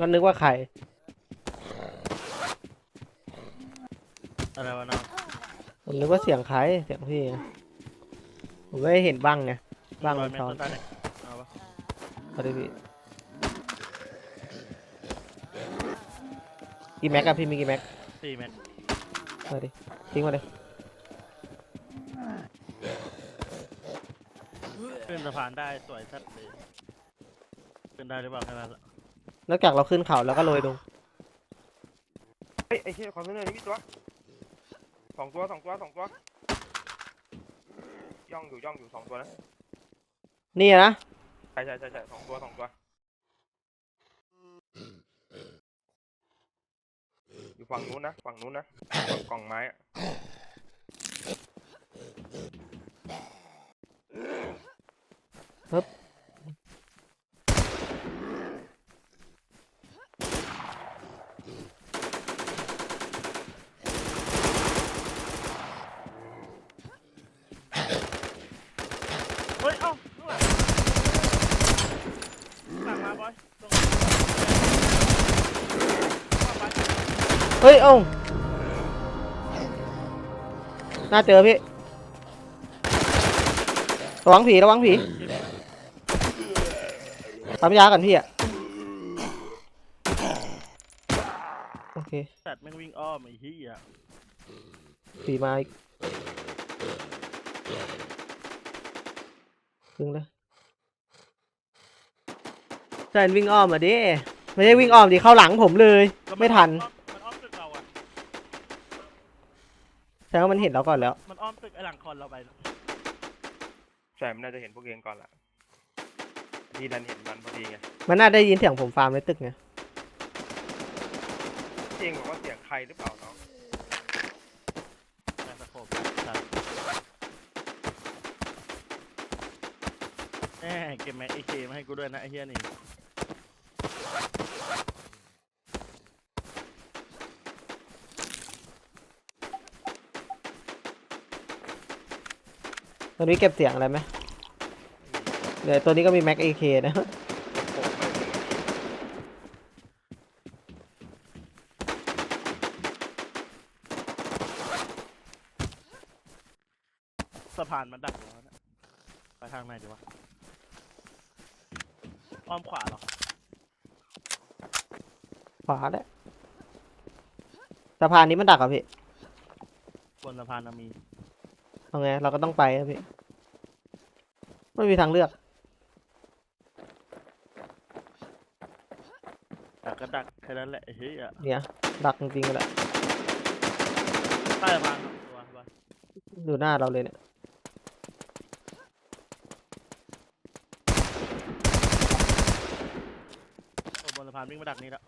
ก็นึกว่าใคร อะไรวะน้องผมนึกว่าเสียงใครเสียงพี่ไงผมไม่ได้เห็นบ้างไงบ้างร้มัอยนเมตรซ้อนต้นตาเนี่ยเอาปะเอาดิพี่กี่แม็กอะพี่มีกี่แม็กสี่เมตรมาดิทิ้งมาเลยขึ้นสะพานได้สวยสัดเลยขึ้นได้หรือเปล่าแค่นั้นแหละ นอกจากเราขึ้นเขาแล้วก็โรยลงเฮ้ยไอ้เชี่ยคอนเทนเนอร์นี่มีตัวสองตัวสองตัวสองตัวย่องอยู่ย่องอยู่สองตัวนะนี่อะนะใช่ใช่ใช่ใช่สองตัวสองตัวอยู่ฝั่งนู้นนะฝั่งนู้นนะฝั่งกล่องไม้อะ เฮ้ย เอ้าข้างหลังหลังมาบอยตรงเข้าไป เฮ้ยเอ้าน่าเจอพี่ ระวังผี ระวังผีปั๊มยากันพี่อะโอเคสัตว์แม่งวิ่งอ้อมไอ้เหี้ยผีมาอีกถึงแล้วแซนวิ่งอ้อมมาดิ ไม่ใช่วิ่งอ้อมดิ เข้าหลังผมเลยแล้วไม่ทัน แสดงว่ามันเห็นเราก่อนแล้ว มันอ้อมตึกไอ้หลังคอนเราไปใช่มันน่าจะเห็นพวกเองก่อนละที่นั่นเห็นมันพอดีไงมันน่าได้ยินเสียงผมฟาร์มในตึกไงที่เองบอกว่าเสียงใครหรือเปล่าน้องแต่สะโขบสัตว์แหมเก็บแม็กเอเคมาให้กูด้วยนะไอ้เหี้ยนี่ ตัวนี้เก็บเสียงอะไรไหมเดี๋ยวตัวนี้ก็มีแม็กเอเคนะโอ้โหไม่ถึงสะพานมันดักอยู่แล้วนะไปทางไหนดีวะอ้อมขวาเหรอขวาแหละสะพานนี้มันดักเหรอะพี่บนสะพานน่ะมี เอาไงเราก็ต้องไปอะพี่ ไม่มีทางเลือก ดักก็ดักแค่นั้นแหละไอ้เฮ้ยอะเนี่ย ดักจริงๆแหละใต้สะพานสองตัวไปดูหน้าเราเลยเนี่ย โอ้บนสะพานวิ่งมาดักนี่แล้ว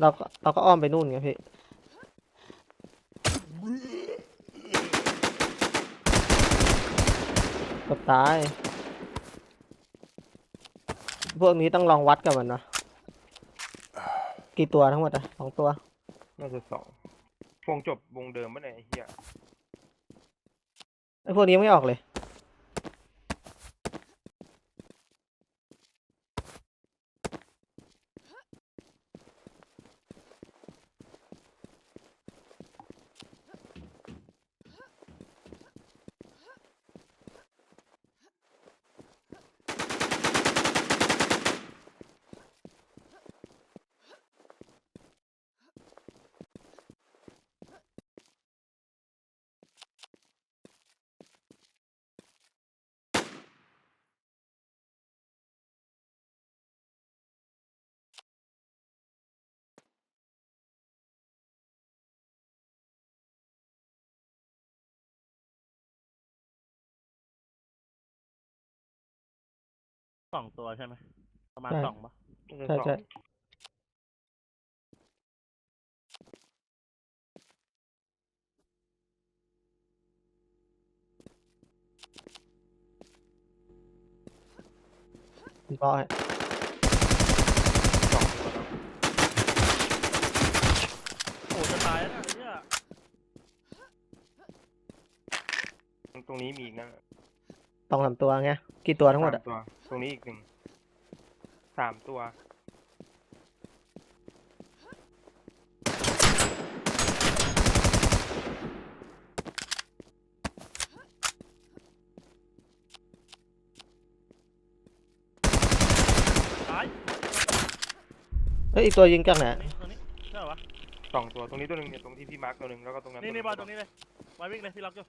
เราก็เราก็อ้อมไปนู่นไงพี่เกับตาย พวกนี้ต้องลองวัดกับมันนะ กี่ตัวทั้งหมดอะสองตัว น่าจะสองวงจบวงเดิมปะเนี่ยไอ้เหี้ยไอ้พวกนี้ยังไม่ออกเลย สองตัวใช่ไหมประมาณใช่ สองปะน่าจะใช่สองใช่คุณพ่อให้สองตัวเนอะโอ้จะตายแล้วนะไอ้เหี้ยนี้มีอีกนะ สองสามตัวไงกี่ตัวทั้งหมดสาอะตัว ตรงนี้อีกหนึ่ง สามตัว ตายเฮ้ยอีกตัวยิงจากไหนตรงนี้ตรงนี้ใช่เหรอวะสองตัว ตรงนี้ตัวหนึ่งเนี่ย ตรงที่พี่มาร์กตัวหนึ่งแล้วก็ตรงนั้นนี่ตัวหนี่งบอลตรงนี้เลยบอลวิ่งเลยที่ล็อกอยู่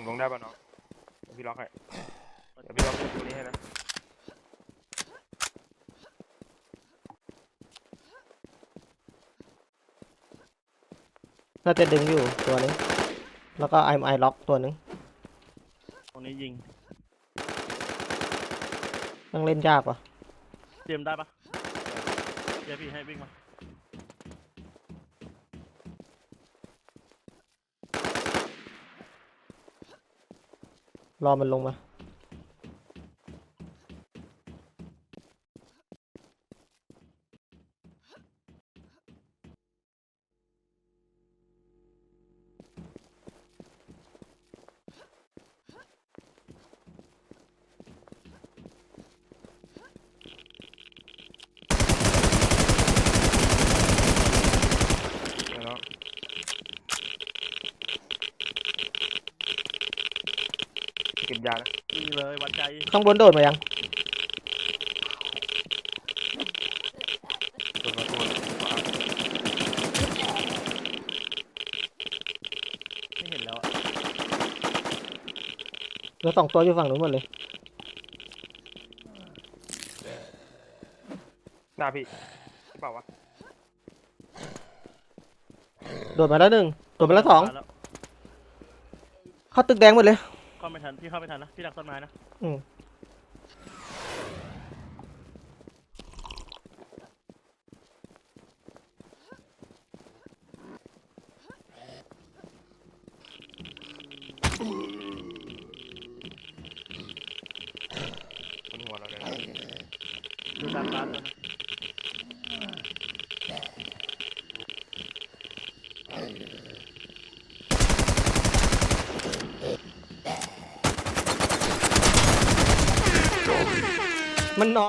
งลงได้ป่ะน้องเดี๋ยวพี่ล็อกให้เดี๋ยวพี่ล็อกตัวนี้ให้นะน่าจะดึงอยู่ตัวนึงแล้วก็ไอไอล็อกตัวนึงตรงนี้ยิงต้องเล่นยากว่ะเจมส์ได้ปะเดี๋ยวพี่ให้วิ่งมา รอมันลงมา เก็บยานะนี่เลยวัดใจข้างบนโดดมายัง ตัวละตัวละตัวละไม่เห็นแล้วอะเหลือสองตัวอยู่ฝั่งนู้นหมดเลย หน้าพี่หรือเปล่าวะโดดมาแล้วหนึ่งโดดมาแล้วสองมาแล้วเข้าตึกแดงหมดเลย เข้าไม่ทันพี่เข้าไม่ทันนะพี่ดักต้นไม้นะอืมบนหัวเราเลยนะดูตามร้านแล้วนะ มันนอน